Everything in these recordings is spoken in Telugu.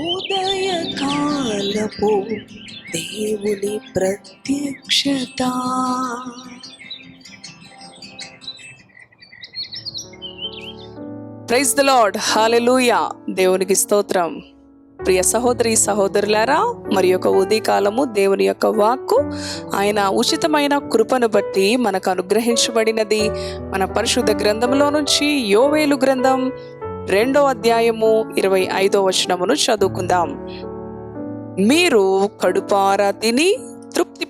ఉదయకాలపు దేవుని ప్రత్యక్షత. ప్రైజ్ ద లాడ్ హాలెలూయా దేవునికి స్తోత్రం. ప్రియ సహోదరి సహోదరులారా మరి యొక్క ఉదయకాలము దేవుని యొక్క వాక్కు ఆయన ఉచితమైన కృపను బట్టి మనకు అనుగ్రహించబడినది. మన పరిశుద్ధ గ్రంథంలో నుంచి యోవేలు గ్రంథం రెండో అధ్యాయము ఇరవై ఐదో వచనమును చదువుకుందాం. మీరు కడుపారా తిని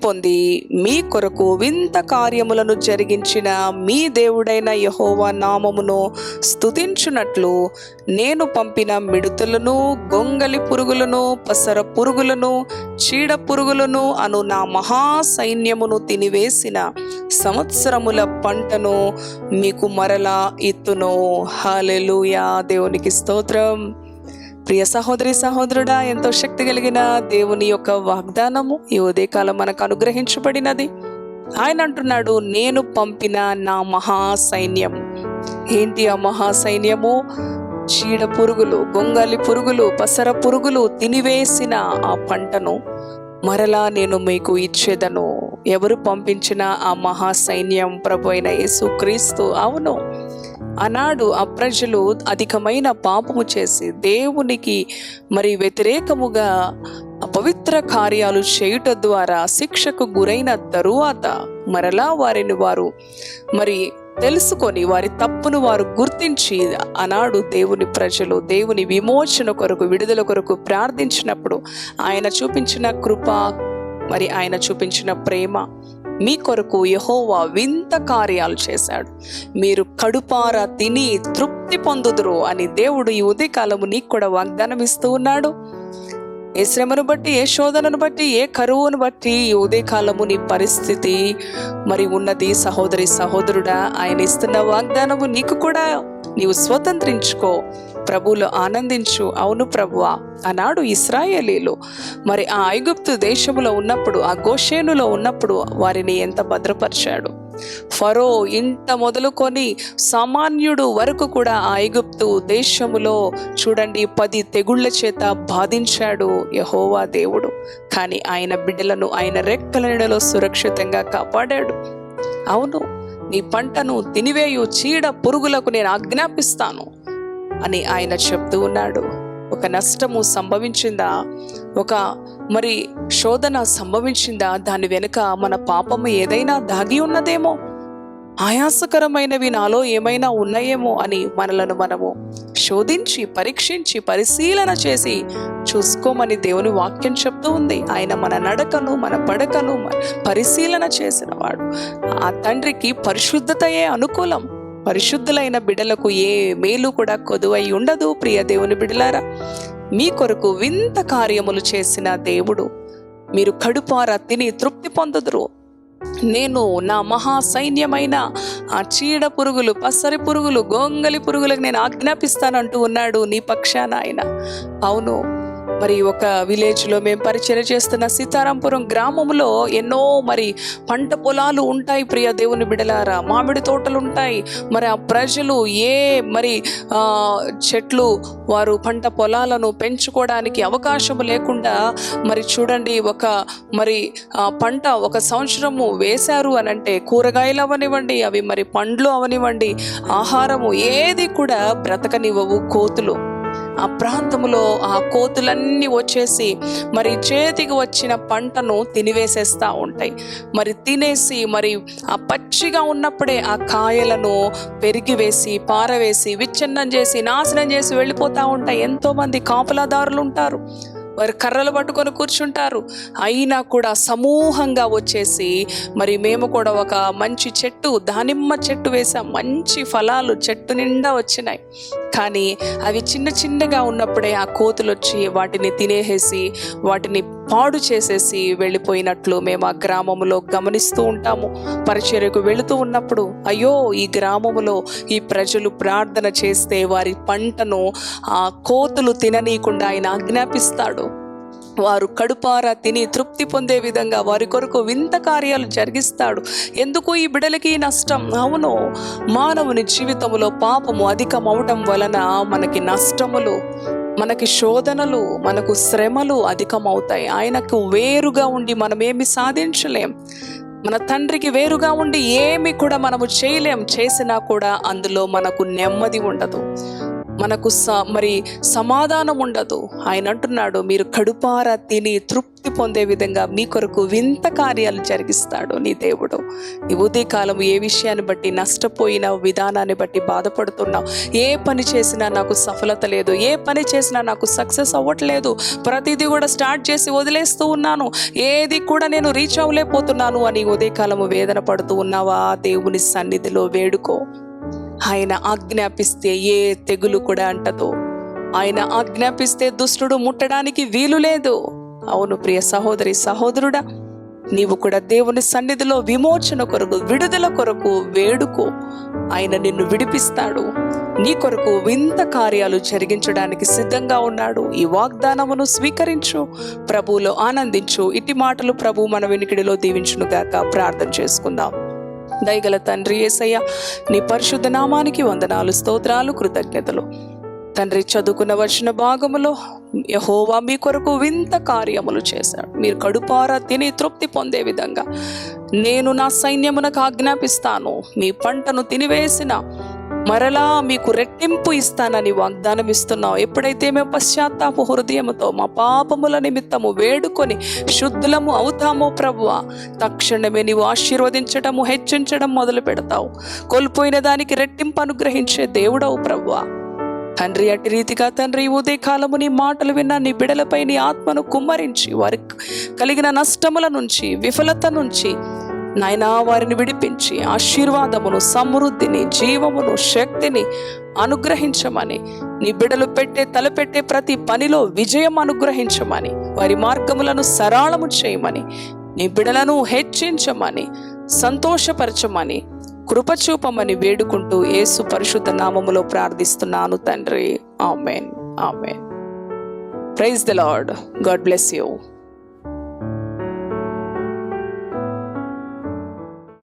పొంది మీ కొరకు వింత కార్యములను జరిగించిన మీ దేవుడైన యహోవా నామమును స్తుతించునట్లు నేను పంపిన మిడుతలను గొంగలి పురుగులను పసర పురుగులను చీడ పురుగులను అను నా మహా సైన్యమును తినివేసిన సంవత్సరముల పంటను మీకు మరలా ఇత్తును. హాలెలుయా దేవునికి స్తోత్రం. ప్రియ సహోదరి సహోదరుడా ఎంతో శక్తి కలిగిన దేవుని యొక్క వాగ్దానము ఈ ఉదయకాలం మనకు అనుగ్రహించబడినది. ఆయన అంటున్నాడు నేను పంపిన నా మహా సైన్యం ఏంటి ఆ మహా సైన్యము చీడ పురుగులు గొంగలి పురుగులు పసర పురుగులు తినివేసిన ఆ పంటను మరలా నేను మీకు ఇచ్చేదను. ఎవరు పంపించిన ఆ మహా సైన్యం ప్రభు అయిన యేసుక్రీస్తు. అవును. ఆనాడు ఆ ప్రజలు అధికమైన పాపము చేసి దేవునికి మరి వ్యతిరేకముగా అపవిత్ర కార్యాలు చేయుట ద్వారా శిక్షకు గురైన తరువాత మరలా వారిని వారు మరి తెలుసుకొని వారి తప్పును వారు గుర్తించి ఆనాడు దేవుని ప్రజలు దేవుని విమోచన కొరకు విడుదల కొరకు ప్రార్థించినప్పుడు ఆయన చూపించిన కృప మరి ఆయన చూపించిన ప్రేమ మీ కొరకు యహోవా వింత కార్యాలు చేశాడు. మీరు కడుపారా తిని తృప్తి పొందుదురు అని దేవుడు ఈ ఉదయకాలము నీకు కూడా వాగ్దానం ఇస్తూ ఉన్నాడు. ఏ శ్రమను బట్టి ఏ శోధనను బట్టి ఏ కరువును బట్టి ఈ ఉదయకాలము నీ పరిస్థితి మరి ఉన్నది సహోదరి సహోదరుడా ఆయన ఇస్తున్న వాగ్దానము నీకు కూడా నీవు స్వతంత్రించుకో ప్రభువులో ఆనందించు. అవును ప్రభువా ఆనాడు ఇస్రాయేలీలు మరి ఆ ఐగుప్తు దేశములో ఉన్నప్పుడు ఆ గోషేనులో ఉన్నప్పుడు వారిని ఎంత భద్రపరిచాడు. ఫరో ఇంత మొదలుకొని సామాన్యుడు వరకు కూడా ఆ ఐగుప్తు దేశములో చూడండి పది తెగుళ్ళ చేత బాధించాడు యహోవా దేవుడు. కానీ ఆయన బిడ్డలను ఆయన రెక్కల నీడలో సురక్షితంగా కాపాడాడు. అవును నీ పంటను తినివేయు చీడ పురుగులకు నేను ఆజ్ఞాపిస్తాను అని ఆయన చెప్తూ ఉన్నాడు. ఒక నష్టము సంభవించిందా? ఒక మరి శోధన సంభవించిందా? దాని వెనుక మన పాపము ఏదైనా దాగి ఉన్నదేమో. ఆయాసకరమైనవి నాలో ఏమైనా ఉన్నాయేమో అని మనలను మనము శోధించి పరీక్షించి పరిశీలన చేసి చూసుకోమని దేవుని వాక్యం చెప్తూ ఉంది. ఆయన మన నడకను మన పడకను పరిశీలన చేసిన వాడు ఆ తండ్రికి పరిశుద్ధతయే అనుకూలం. పరిశుద్ధులైన బిడలకు ఏ మేలు కూడా కొదువై ఉండదు ప్రియ దేవుని బిడలారా. మీ కొరకు వింత కార్యములు చేసిన దేవుడు. మీరు కడుపార తిని తృప్తి పొందుదురు. నేను నా మహా సైన్యమైన ఆ చీడ పురుగులు పసరి పురుగులు గొంగలి పురుగులకు నేను ఆజ్ఞాపిస్తానంటూ ఉన్నాడు నీ పక్షాన ఆయన. అవును మరి ఒక విలేజ్లో మేము పరిచయం చేస్తున్న సీతారాంపురం గ్రామంలో ఎన్నో మరి పంట పొలాలు ఉంటాయి ప్రియ దేవుని బిడలారా. మామిడి తోటలు ఉంటాయి. మరి ఆ ప్రజలు ఏ మరి చెట్లు వారు పంట పొలాలను పెంచుకోవడానికి అవకాశం లేకుండా మరి చూడండి ఒక మరి పంట ఒక సంవత్సరము వేశారు అని అంటే కూరగాయలు అవనివ్వండి అవి మరి పండ్లు అవనివ్వండి ఆహారము ఏది కూడా బ్రతకనివ్వవు కోతులు. ఆ ప్రాంతంలో ఆ కోతులన్నీ వచ్చేసి మరి చేతికి వచ్చిన పంటను తినివేసేస్తూ ఉంటాయి. మరి తినేసి మరి ఆ పచ్చిగా ఉన్నప్పుడే ఆ కాయలను పెరిగివేసి పారవేసి విచ్ఛిన్నం చేసి నాశనం చేసి వెళ్ళిపోతూ ఉంటాయి. ఎంతోమంది కాపలాదారులు ఉంటారు. వారు కర్రలు పట్టుకొని కూర్చుంటారు. అయినా కూడా సమూహంగా వచ్చేసి మరి మేము కూడా ఒక మంచి చెట్టు దానిమ్మ చెట్టు వేసాం. మంచి ఫలాలు చెట్టు నిండా వచ్చినాయి. కానీ అవి చిన్న చిన్నగా ఉన్నప్పుడే ఆ కోతులు వచ్చి వాటిని తినేసేసి వాటిని పాడు చేసేసి వెళ్ళిపోయినట్లు మేము ఆ గ్రామంలో గమనిస్తూ ఉంటాము. పరిచర్యకు వెళుతూ ఉన్నప్పుడు అయ్యో ఈ గ్రామములో ఈ ప్రజలు ప్రార్థన చేస్తే వారి పంటను ఆ కోతులు తిననీయకుండా ఆయన ఆజ్ఞాపిస్తాడు. వారు కడుపారా తిని తృప్తి పొందే విధంగా వారి కొరకు వింత కార్యాలు జరిగిస్తాడు. ఎందుకు ఈ బిడలకి నష్టం? అవును మానవుని జీవితంలో పాపము అధికం అవటం వలన మనకి నష్టములు మనకి శోధనలు మనకు శ్రమలు అధికమవుతాయి. ఆయనకు వేరుగా ఉండి మనం ఏమి సాధించలేం. మన తండ్రికి వేరుగా ఉండి ఏమి కూడా మనము చేయలేం. చేసినా కూడా అందులో మనకు నెమ్మది ఉండదు. మనకు స మరి సమాధానం ఉండదు. ఆయన అంటున్నాడు మీరు కడుపారా తిని తృప్తి పొందే విధంగా మీ కొరకు వింత కార్యాలు జరిగిస్తాడు నీ దేవుడు. ఈ ఉదయకాలం ఏ విషయాన్ని బట్టి నష్టపోయిన విధానాన్ని బట్టి బాధపడుతున్నావు? ఏ పని చేసినా నాకు సఫలత లేదు. ఏ పని చేసినా నాకు సక్సెస్ అవ్వట్లేదు. ప్రతిదీ కూడా స్టార్ట్ చేసి వదిలేస్తూ ఉన్నాను. ఏది కూడా నేను రీచ్ అవ్వలేకపోతున్నాను అని ఉదయకాలము వేదన పడుతూ ఉన్నావా? దేవుని సన్నిధిలో వేడుకో. ఆయన ఆజ్ఞాపిస్తే ఏ తెగులు కూడా అంటదు. ఆయన ఆజ్ఞాపిస్తే దుష్టుడు ముట్టడానికి వీలు లేదు. అవును ప్రియ సహోదరి సహోదరుడా నీవు కూడా దేవుని సన్నిధిలో విమోచన కొరకు విడుదల కొరకు వేడుకో. ఆయన నిన్ను విడిపిస్తాడు. నీ కొరకు వింత కార్యాలు జరిగించడానికి సిద్ధంగా ఉన్నాడు. ఈ వాగ్దానమును స్వీకరించు ప్రభువులో ఆనందించు. ఇట్టి మాటలు ప్రభు మన వెనుకడిలో దీవించునుగాక ప్రార్థన చేసుకుందాం. దయగల తండ్రి ఏసయ్య నీ పరిశుద్ధ నామానికి వందనాలు స్తోత్రాలు కృతజ్ఞతలు. తండ్రి చదువుకున్న వచ్చిన భాగములో యహోవా మీ కొరకు వింత కార్యములు చేశాడు. మీరు కడుపారా తిని తృప్తి పొందే విధంగా నేను నా సైన్యమునకు ఆజ్ఞాపిస్తాను. మీ పంటను తినివేసిన మరలా మీకు రెట్టింపు ఇస్తానని వాగ్దానం ఇస్తున్నావు. ఎప్పుడైతే మేము పశ్చాత్తాప హృదయముతో మా పాపముల నిమిత్తము వేడుకొని శుద్ధులము అవుతామో ప్రభువ తక్షణమే నీవు ఆశీర్వదించడము హెచ్చించడం మొదలు పెడతావు. కోల్పోయిన దానికి రెట్టింపు అనుగ్రహించే దేవుడవు ప్రభువ తండ్రి అటు రీతిగా తండ్రి ఈ ఉదయకాలము నీ మాటలు విన్న నీ బిడలపై నీ ఆత్మను కుమ్మరించి వారికి కలిగిన నష్టముల నుంచి విఫలత నుంచి నాయనా వారిని విడిపించి ఆశీర్వాదమును సమృద్ధిని జీవమును శక్తిని అనుగ్రహించమని నీ బిడలు పెట్టే తలపెట్టే ప్రతి పనిలో విజయం అనుగ్రహించమని వారి మార్గములను సరళము చేయమని నీ బిడలను హెచ్చించమని సంతోషపరచమని కృపచూపమని వేడుకుంటూ యేసు పరిశుద్ధ నామములో ప్రార్థిస్తున్నాను తండ్రి. Amen. Amen. Praise the Lord. God bless you.